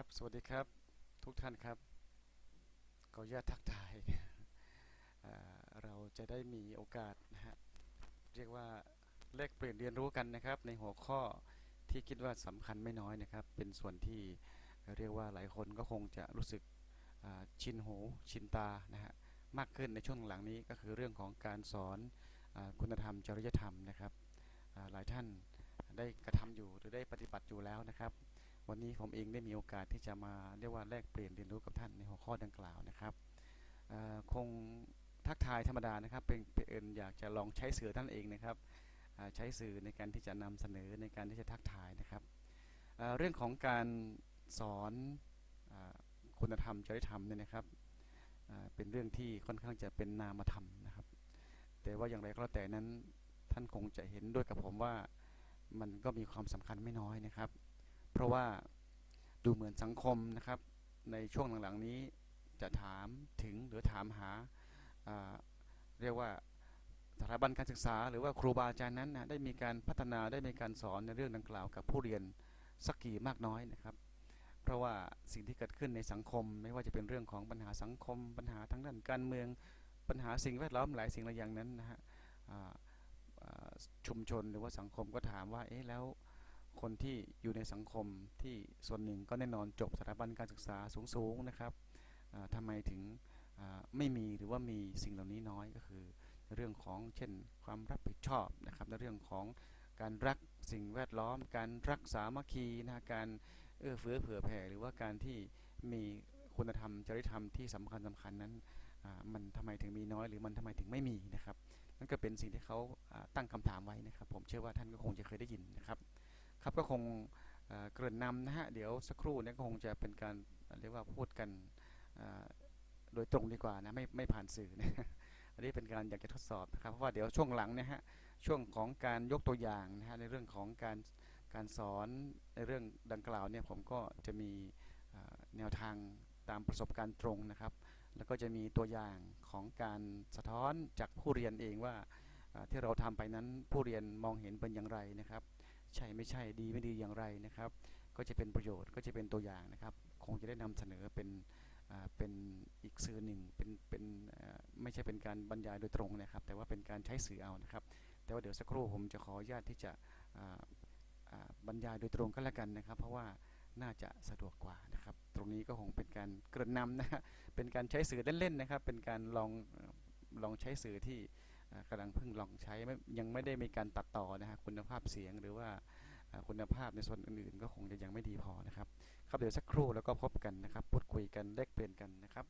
ครับ สวัสดีครับ ทุกท่านครับขออนุญาตทักทายเเราจะได้มีโอกาสนะฮะเรียกว่าแลกเปลี่ยนเรียนรู้กันนะครับ ในหัวข้อที่คิดว่าสำคัญไม่น้อยนะครับ เป็นส่วนที่เรียกว่าหลายคนก็คงจะรู้สึกชินหูชินตานะฮะมากขึ้นในช่วงหลังนี้ก็คือเรื่องของการสอนอคุณธรรมจริยธรรมนะครับหลายท่านได้กระทำอยู่หรือได้ปฏิบัติอยู่แล้วนะครับ วันนี้ผมเองได้มีโอกาสที่จะมาเรียกว่าแลกเปลี่ยนเรียนรู้กับท่านในหัวข้อดังกล่าวนะครับคงทักทายธรรมดานะครับเป็นเป็นเอิญอยากจะลองใช้สื่อท่านเองนะครับใช้สื่อในการที่จะนำเสนอในการที่จะทักทายนะครับเเรื่องของการสอนอคุณธรรมจริยธรรมเนี่ยนะครับเป็นเรื่องที่ค่อนข้างจะเป็นนามธรรมนะครับ แต่ว่าอย่างไรก็แล้วแต่นั้นท่านคงจะเห็นด้วยกับผมว่ามันก็มีความสำคัญไม่น้อยนะครับ เพราะว่าดูเหมือนสังคมนะครับ ในช่วงหลังๆนี้จะถามถึงหรือถามหาาเรียกว่าสถาบันการศึกษา หรือว่าครูบาอาจารย์นั้นนะได้มีการพัฒนาได้มีการสอนในเรื่องดังกล่าวกับผู้เรียนสักกี่มากน้อยนะครับ เพราะว่าสิ่งที่เกิดขึ้นในสังคม ไม่ว่าจะเป็นเรื่องของปัญหาสังคม ปัญหาทางด้านการเมือง ปัญหาสิ่งแวดล้อมหลายสิ่งหลายอย่างนั้นนะฮะชุมชนหรือว่าสังคมก็ถามว่าเอ๊ะแล้ว คนที่อยู่ในสังคมที่ส่วนหนึ่งก็แน่นอนจบสถาบันการศึกษาสูงๆนะครับอ่าทำไมถึงไม่มีหรือว่ามีสิ่งเหล่านี้น้อยก็คือ เรื่องของเช่นความรับผิดชอบนะครับในเรื่องของการรักสิ่งแวดล้อม การรักสามัคคีนะการเอื้อเฟื้อเผื่อแผ่หรือว่าการที่มีคุณธรรมจริยธรรมที่สำคัญสำคัญนั้นมันทำไมถึงมีน้อย หรือมันทำไมถึงไม่มีนะครับนั่นก็เป็นสิ่งที่เขาอ่าตั้งคำถามไว้นะครับ ผมเชื่อว่าท่านก็คงจะเคยได้ยินนะครับ ครับก็คงเกริ่นนำนะฮะเดี๋ยวสักครู่นี้ก็คงจะเป็นการเรียกว่าพูดกันโดยตรงดีกว่านะไม่ไม่ผ่านสื่อนะอันนี้เป็นการอยากจะทดสอบนะครับเพราะว่าเดี๋ยวช่วงหลังนี่ยฮะช่วงของการยกตัวอย่างนะฮะในเรื่องของการการสอนในเรื่องดังกล่าวเนี่ยผมก็จะมีแนวทางตามประสบการณ์ตรงนะครับ แล้วก็จะมีตัวอย่างของการสะท้อนจากผู้เรียนเองว่าที่เราทำไปนั้นผู้เรียนมองเห็นเป็นอย่างไรนะครับ ใช่ไม่ใช่ดีไม่ดีอย่างไรนะครับ ก็จะเป็นประโยชน์ก็จะเป็นตัวอย่างนะครับ คงจะได้นำเสนอเป็นอ่าเป็นอีกสื่อหนึ่งเป็นเป็นอ่อไม่ใช่เป็นการบรรยายโดยตรงนะครับ แต่ว่าเป็นการใช้สื่อเอานะครับ แต่ว่าเดี๋ยวสักครู่ผมจะขออนุญาตที่จะอ่าอ่าบรรยายโดยตรงก็แล้วกันนะครับ เพราะว่าน่าจะสะดวกกว่านะครับ ตรงนี้ก็คงเป็นการเกริ่นนำนะฮะเป็นการใช้สื่อเล่นๆนะครับ เป็นการลองลองใช้สื่อที่ กำลังเพิ่งลองใช้ยังไม่ได้มีการตัดต่อนะฮะคุณภาพเสียงหรือว่าอ่าคุณภาพในส่วนอื่นๆ ก็คงจะยังไม่ดีพอนะครับ ครับเดี๋ยวสักครู่แล้วก็พบกันนะครับ พูดคุยกันแลกเปลี่ยนกันนะครับ